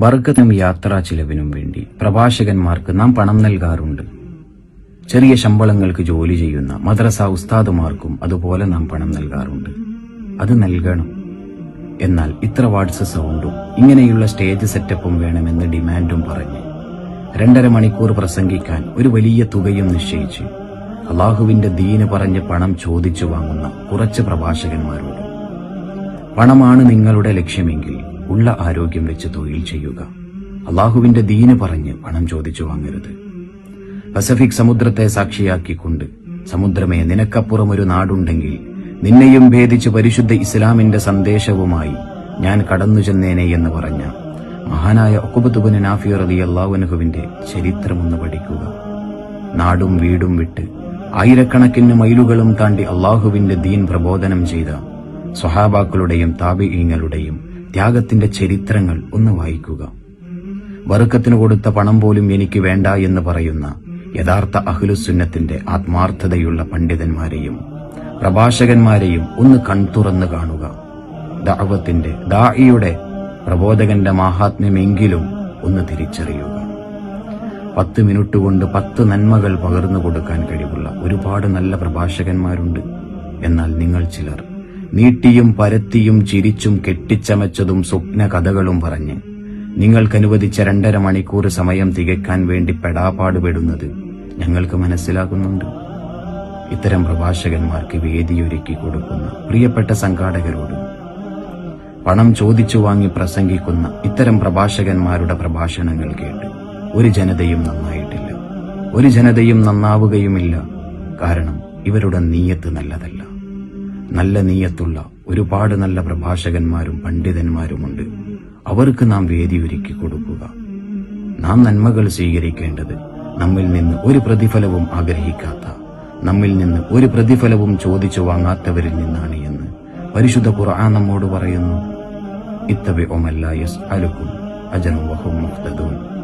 ബർക്കത്തിനും യാത്രാ ചിലവിനും വേണ്ടി പ്രഭാഷകന്മാർക്ക് നാം പണം നൽകാറുണ്ട്. ചെറിയ ശമ്പളങ്ങൾക്ക് ജോലി ചെയ്യുന്ന മദ്രസ ഉസ്താദുമാർക്കും അതുപോലെ നാം പണം നൽകാറുണ്ട്. അത് നൽകണം. എന്നാൽ ഇത്ര വാട്സ് സൗണ്ടും ഇങ്ങനെയുള്ള സ്റ്റേജ് സെറ്റപ്പും വേണമെന്ന് ഡിമാൻഡും പറഞ്ഞ് രണ്ടര മണിക്കൂർ പ്രസംഗിക്കാൻ ഒരു വലിയ തുകയും നിശ്ചയിച്ച് അള്ളാഹുവിന്റെ ദീന് പറഞ്ഞ് പണം ചോദിച്ചു വാങ്ങുന്ന കുറച്ച് പ്രഭാഷകന്മാരുണ്ട്. പണമാണ് നിങ്ങളുടെ ലക്ഷ്യമെങ്കിൽ ഉള്ള ആരോഗ്യം വെച്ച് തൊഴിൽ ചെയ്യുക. അള്ളാഹുവിന്റെ ദീന് പറഞ്ഞ് പണം ചോദിച്ചു വാങ്ങരുത്. പസഫിക് സമുദ്രത്തെ സാക്ഷിയാക്കിക്കൊണ്ട് സമുദ്രമേ നിനക്കപ്പുറം ഒരു നാടുണ്ടെങ്കിൽ നിന്നെയും ഭേദിച്ച് പരിശുദ്ധ ഇസ്ലാമിന്റെ സന്ദേശവുമായി ഞാൻ കടന്നു ചെന്നേനെ എന്ന് പറഞ്ഞ മഹാനായ ഒക്കുബത്തുബന് നാഫി റതി അള്ളാഹുനഹുവിന്റെ ചരിത്രമൊന്ന് പഠിക്കുക. നാടും വീടും വിട്ട് ആയിരക്കണക്കിന് മൈലുകളും താണ്ടി അള്ളാഹുവിന്റെ ദീൻ പ്രബോധനം ചെയ്ത സ്വഹാബാക്കളുടെയും താപികളുടെയും ത്യാഗത്തിന്റെ ചരിത്രങ്ങൾ ഒന്ന് വായിക്കുക. വറുക്കത്തിന് കൊടുത്ത പണം പോലും എനിക്ക് വേണ്ട എന്ന് പറയുന്ന യഥാർത്ഥ അഹ്ലുസുന്നത്തിന്റെ ആത്മാർത്ഥതയുള്ള പണ്ഡിതന്മാരെയും പ്രഭാഷകന്മാരെയും ഒന്ന് കൺതുറന്ന് കാണുക. ദാവത്തിന്റെ ദാഇയുടെ പ്രബോധകന്റെ മാഹാത്മ്യമെങ്കിലും ഒന്ന് തിരിച്ചറിയുക. പത്ത് മിനിറ്റ് കൊണ്ട് പത്ത് നന്മകൾ പകർന്നു കൊടുക്കാൻ കഴിവുള്ള ഒരുപാട് നല്ല പ്രഭാഷകന്മാരുണ്ട്. എന്നാൽ നിങ്ങൾ ചിലർ നീട്ടിയും പരത്തിയും ചിരിച്ചും കെട്ടിച്ചമച്ചതും സ്വപ്ന കഥകളും പറഞ്ഞ് നിങ്ങൾക്കനുവദിച്ച രണ്ടര മണിക്കൂർ സമയം തികക്കാൻ വേണ്ടി പെടാപാടുപെടുന്നത് ഞങ്ങൾക്ക് മനസ്സിലാകുന്നുണ്ട്. ഇത്തരം പ്രഭാഷകന്മാർക്ക് വേദിയൊരുക്കി കൊടുക്കുന്ന പ്രിയപ്പെട്ട സംഘാടകരോട് പണം ചോദിച്ചു വാങ്ങി പ്രസംഗിക്കുന്ന ഇത്തരം പ്രഭാഷകന്മാരുടെ പ്രഭാഷണങ്ങൾ കേട്ട് ഒരു ജനതയും നന്നായിട്ടില്ല. ഒരു ജനതയും നന്നാവുകയുമില്ല. കാരണം ഇവരുടെ നീയത്ത് നല്ലതല്ല. നല്ല നീയത്തുള്ള ഒരുപാട് നല്ല പ്രഭാഷകന്മാരും പണ്ഡിതന്മാരുമുണ്ട്. അവർക്ക് നാം വേദി ഒരുക്കി കൊടുക്കുക. നാം നന്മകൾ സ്വീകരിക്കേണ്ടത് നമ്മിൽ നിന്ന് ഒരു പ്രതിഫലവും ആഗ്രഹിക്കാത്ത നമ്മിൽ നിന്ന് ഒരു പ്രതിഫലവും ചോദിച്ചു വാങ്ങാത്തവരിൽ നിന്നാണ് എന്ന് പരിശുദ്ധ ഖുർആൻ നമ്മോട് പറയുന്നു. ഇത്തവി ഒമല്ല യസ് അലുക്കും അജനും വഹും മുഹ്തദൂൻ.